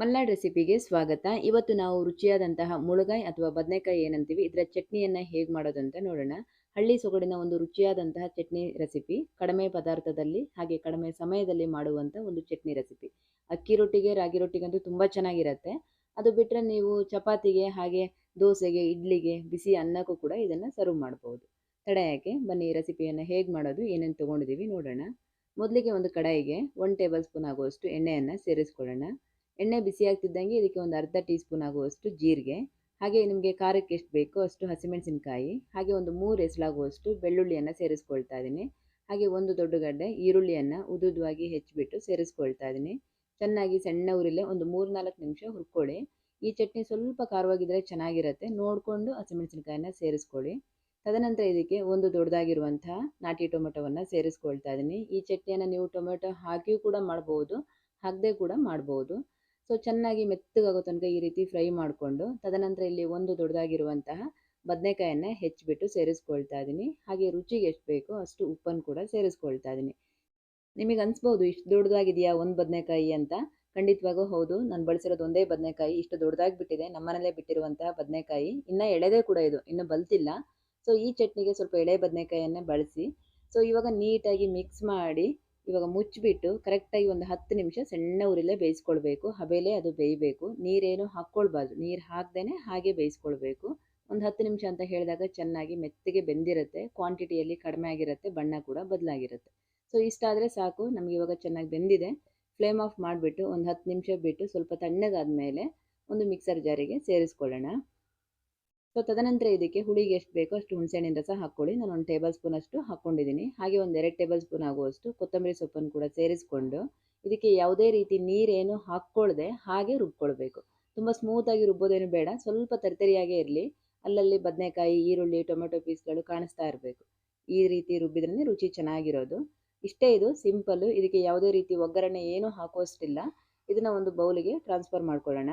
ಮಲ್ನಾಡ್ ರೆಸಿಪಿಗೆ ಸ್ವಾಗತ. ಇವತ್ತು ನಾವು ರುಚಿಯಾದಂತಹ ಮುಳುಗಾಯಿ ಅಥವಾ ಬದನೆಕಾಯಿ ಏನಂತೀವಿ, ಇದರ ಚಟ್ನಿಯನ್ನು ಹೇಗೆ ಮಾಡೋದು ಅಂತ ನೋಡೋಣ. ಹಳ್ಳಿ ಸೊಗಡಿನ ಒಂದು ರುಚಿಯಾದಂತಹ ಚಟ್ನಿ ರೆಸಿಪಿ, ಕಡಿಮೆ ಪದಾರ್ಥದಲ್ಲಿ ಹಾಗೆ ಕಡಿಮೆ ಸಮಯದಲ್ಲಿ ಮಾಡುವಂಥ ಒಂದು ಚಟ್ನಿ ರೆಸಿಪಿ. ಅಕ್ಕಿ ರೊಟ್ಟಿಗೆ, ರಾಗಿ ರೊಟ್ಟಿಗಂತೂ ತುಂಬ ಚೆನ್ನಾಗಿರುತ್ತೆ. ಅದು ಬಿಟ್ಟರೆ ನೀವು ಚಪಾತಿಗೆ ಹಾಗೆ ದೋಸೆಗೆ, ಇಡ್ಲಿಗೆ ಬಿಸಿ ಅನ್ನಕ್ಕೂ ಕೂಡ ಇದನ್ನು ಸರ್ವ್ ಮಾಡ್ಬೋದು. ತಡ ಯಾಕೆ? ಬನ್ನಿ ರೆಸಿಪಿಯನ್ನು ಹೇಗೆ ಮಾಡೋದು, ಏನೇನು ತೊಗೊಂಡಿದ್ದೀವಿ ನೋಡೋಣ. ಮೊದಲಿಗೆ ಒಂದು ಕಡಾಯಿಗೆ ಒನ್ ಟೇಬಲ್ ಸ್ಪೂನ್ ಆಗುವಷ್ಟು ಎಣ್ಣೆಯನ್ನು ಸೇರಿಸ್ಕೊಳ್ಳೋಣ. ಎಣ್ಣೆ ಬಿಸಿ ಆಗ್ತಿದ್ದಂಗೆ ಇದಕ್ಕೆ ಒಂದು ಅರ್ಧ ಟೀ ಸ್ಪೂನ್ ಆಗುವಷ್ಟು ಜೀರಿಗೆ, ಹಾಗೆ ನಿಮಗೆ ಖಾರಕ್ಕೆ ಎಷ್ಟು ಬೇಕೋ ಅಷ್ಟು ಹಸಿಮೆಣಸಿನಕಾಯಿ, ಹಾಗೆ ಒಂದು ಮೂರು ಎಸಳಾಗುವಷ್ಟು ಬೆಳ್ಳುಳ್ಳಿಯನ್ನು ಸೇರಿಸ್ಕೊಳ್ತಾ ಇದ್ದೀನಿ. ಹಾಗೆ ಒಂದು ದೊಡ್ಡ ಗಡ್ಡೆ ಈರುಳ್ಳಿಯನ್ನು ಉದುದುವಾಗಿ ಹೆಚ್ಚಿಬಿಟ್ಟು ಸೇರಿಸ್ಕೊಳ್ತಾ ಇದ್ದೀನಿ. ಚೆನ್ನಾಗಿ ಸಣ್ಣ ಉರಿಲೆ ಒಂದು ಮೂರು ನಾಲ್ಕು ನಿಮಿಷ ಹುರ್ಕೊಳ್ಳಿ. ಈ ಚಟ್ನಿ ಸ್ವಲ್ಪ ಖಾರವಾಗಿದ್ದರೆ ಚೆನ್ನಾಗಿರುತ್ತೆ. ನೋಡಿಕೊಂಡು ಹಸಿಮೆಣಸಿನಕಾಯಿನ ಸೇರಿಸ್ಕೊಳ್ಳಿ. ತದನಂತರ ಇದಕ್ಕೆ ಒಂದು ದೊಡ್ಡದಾಗಿರುವಂತಹ ನಾಟಿ ಟೊಮೆಟೊವನ್ನು ಸೇರಿಸ್ಕೊಳ್ತಾ ಇದ್ದೀನಿ. ಈ ಚಟ್ನಿಯನ್ನು ನೀವು ಟೊಮೆಟೊ ಹಾಕಿಯೂ ಕೂಡ ಮಾಡ್ಬೋದು, ಹಾಕದೆ ಕೂಡ ಮಾಡ್ಬೋದು. ಸೊ ಚೆನ್ನಾಗಿ ಮೆತ್ತಗಾಗೋ ತನಕ ಈ ರೀತಿ ಫ್ರೈ ಮಾಡಿಕೊಂಡು, ತದನಂತರ ಇಲ್ಲಿ ಒಂದು ದೊಡ್ಡದಾಗಿರುವಂತಹ ಬದನೆಕಾಯನ್ನು ಹೆಚ್ಚಿಬಿಟ್ಟು ಸೇರಿಸ್ಕೊಳ್ತಾ ಇದ್ದೀನಿ ಹಾಗೆ ರುಚಿಗೆ ಎಷ್ಟು ಬೇಕೋ ಅಷ್ಟು ಉಪ್ಪನ್ನು ಕೂಡ ಸೇರಿಸ್ಕೊಳ್ತಾ ಇದ್ದೀನಿ ನಿಮಗೆ ಅನಿಸ್ಬೋದು ಇಷ್ಟು ದೊಡ್ಡದಾಗಿದೆಯಾ ಒಂದು ಬದನೆಕಾಯಿ ಅಂತ? ಖಂಡಿತವಾಗೂ ಹೌದು. ನಾನು ಬಳಸಿರೋದು ಒಂದೇ ಬದನೆಕಾಯಿ. ಇಷ್ಟು ದೊಡ್ಡದಾಗಿ ಬಿಟ್ಟಿದೆ ನಮ್ಮನೇಲೇ ಬಿಟ್ಟಿರುವಂತಹ ಬದನೆಕಾಯಿ. ಇನ್ನೂ ಎಳೆದೇ ಕೂಡ ಇದು. ಇನ್ನೂ ಬಲ್ತಿಲ್ಲ. ಸೊ ಈ ಚಟ್ನಿಗೆ ಸ್ವಲ್ಪ ಎಳೆ ಬದನೆಕಾಯಿಯನ್ನೇ ಬಳಸಿ. ಸೊ ಇವಾಗ ನೀಟಾಗಿ ಮಿಕ್ಸ್ ಮಾಡಿ ಇವಾಗ ಮುಚ್ಚಿಬಿಟ್ಟು ಕರೆಕ್ಟಾಗಿ ಒಂದು ಹತ್ತು ನಿಮಿಷ ಸಣ್ಣ ಉರಿಲೇ ಬೇಯಿಸ್ಕೊಳ್ಬೇಕು. ಹಬೇಲೆ ಅದು ಬೇಯಬೇಕು. ನೀರೇನು ಹಾಕ್ಕೊಳ್ಬಾರ್ದು. ನೀರು ಹಾಕ್ದೇ ಹಾಗೆ ಬೇಯಿಸ್ಕೊಳ್ಬೇಕು. ಒಂದು ಹತ್ತು ನಿಮಿಷ ಅಂತ ಹೇಳಿದಾಗ ಚೆನ್ನಾಗಿ ಮೆತ್ತಗೆ ಬೆಂದಿರುತ್ತೆ. ಕ್ವಾಂಟಿಟಿಯಲ್ಲಿ ಕಡಿಮೆ ಆಗಿರುತ್ತೆ. ಬಣ್ಣ ಕೂಡ ಬದಲಾಗಿರುತ್ತೆ. ಸೊ ಇಷ್ಟಾದರೆ ಸಾಕು. ನಮಗೆ ಇವಾಗ ಚೆನ್ನಾಗಿ ಬೆಂದಿದೆ. ಫ್ಲೇಮ್ ಆಫ್ ಮಾಡಿಬಿಟ್ಟು ಒಂದು ಹತ್ತು ನಿಮಿಷ ಬಿಟ್ಟು ಸ್ವಲ್ಪ ತಣ್ಣಗಾದ ಮೇಲೆ ಒಂದು ಮಿಕ್ಸರ್ ಜಾರಿಗೆ ಸೇರಿಸ್ಕೊಳ್ಳೋಣ. ಸೊ ತದನಂತರ ಇದಕ್ಕೆ ಹುಳಿಗೆ ಎಷ್ಟು ಬೇಕೋ ಅಷ್ಟು ಹುಣಸೆಹಣ್ಣಿನ ರಸ ಹಾಕ್ಕೊಳ್ಳಿ. ನಾನು ಒಂದು ಟೇಬಲ್ ಸ್ಪೂನ್ ಅಷ್ಟು ಹಾಕ್ಕೊಂಡಿದ್ದೀನಿ. ಹಾಗೆ ಒಂದು ಎರಡು ಟೇಬಲ್ ಸ್ಪೂನ್ ಆಗುವಷ್ಟು ಕೊತ್ತಂಬರಿ ಸೊಪ್ಪನ್ನು ಕೂಡ ಸೇರಿಸ್ಕೊಂಡು ಇದಕ್ಕೆ ಯಾವುದೇ ರೀತಿ ನೀರೇನು ಹಾಕ್ಕೊಳ್ಳದೆ ಹಾಗೆ ರುಬ್ಕೊಳ್ಬೇಕು. ತುಂಬ ಸ್ಮೂತಾಗಿ ರುಬ್ಬೋದೇನು ಬೇಡ. ಸ್ವಲ್ಪ ತರಿತರಿಯಾಗೇ ಇರಲಿ. ಅಲ್ಲಲ್ಲಿ ಬದನೆಕಾಯಿ, ಈರುಳ್ಳಿ, ಟೊಮೆಟೊ ಪೀಸ್ಗಳು ಕಾಣಿಸ್ತಾ ಇರಬೇಕು. ಈ ರೀತಿ ರುಬ್ಬಿದ್ರೇ ರುಚಿ ಚೆನ್ನಾಗಿರೋದು. ಇಷ್ಟೇ ಇದು, ಸಿಂಪಲ್ಲು. ಇದಕ್ಕೆ ಯಾವುದೇ ರೀತಿ ಒಗ್ಗರಣೆ ಏನೂ ಹಾಕೋಷ್ಟಿಲ್ಲ ಇದನ್ನು ಒಂದು ಬೌಲಿಗೆ ಟ್ರಾನ್ಸ್ಫರ್ ಮಾಡ್ಕೊಳ್ಳೋಣ.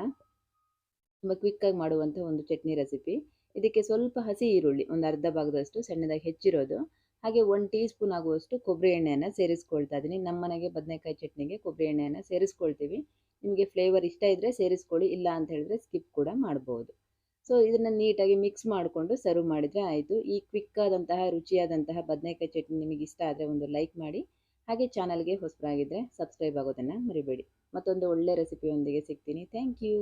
ತುಂಬ ಕ್ವಿಕ್ಕಾಗಿ ಮಾಡುವಂಥ ಒಂದು ಚಟ್ನಿ ರೆಸಿಪಿ ಇದಕ್ಕೆ ಸ್ವಲ್ಪ ಹಸಿ ಈರುಳ್ಳಿ, ಒಂದು ಅರ್ಧ ಭಾಗದಷ್ಟು ಸಣ್ಣದಾಗಿ ಹೆಚ್ಚಿರೋದು, ಹಾಗೆ ಒಂದು ಟೀ ಸ್ಪೂನ್ ಆಗುವಷ್ಟು ಕೊಬ್ಬರಿ ಎಣ್ಣೆಯನ್ನು ಸೇರಿಸ್ಕೊಳ್ತಾ ಇದ್ದೀನಿ ನಮ್ಮ ಮನೆಗೆ ಬದನೆಕಾಯಿ ಚಟ್ನಿಗೆ ಕೊಬ್ಬರಿ ಎಣ್ಣೆಯನ್ನು ಸೇರಿಸ್ಕೊಳ್ತೀವಿ. ನಿಮಗೆ ಫ್ಲೇವರ್ ಇಷ್ಟ ಇದ್ದರೆ ಸೇರಿಸ್ಕೊಳ್ಳಿ, ಇಲ್ಲ ಅಂತ ಹೇಳಿದ್ರೆ ಸ್ಕಿಪ್ ಕೂಡ ಮಾಡ್ಬೋದು. ಸೊ ಇದನ್ನು ನೀಟಾಗಿ ಮಿಕ್ಸ್ ಮಾಡಿಕೊಂಡು ಸರ್ವ್ ಮಾಡಿದರೆ ಆಯಿತು. ಈ ಕ್ವಿಕ್ಕಾದಂತಹ ರುಚಿಯಾದಂತಹ ಬದನೆಕಾಯಿ ಚಟ್ನಿ ನಿಮಗೆ ಇಷ್ಟ ಆದರೆ ಒಂದು ಲೈಕ್ ಮಾಡಿ. ಹಾಗೆ ಚಾನಲ್ಗೆ ಹೊಸಬರಾಗಿದ್ದರೆ ಸಬ್ಸ್ಕ್ರೈಬ್ ಆಗೋದನ್ನು ಮರಿಬೇಡಿ. ಮತ್ತೊಂದು ಒಳ್ಳೆ ರೆಸಿಪಿಯೊಂದಿಗೆ ಸಿಗ್ತೀನಿ. Thank you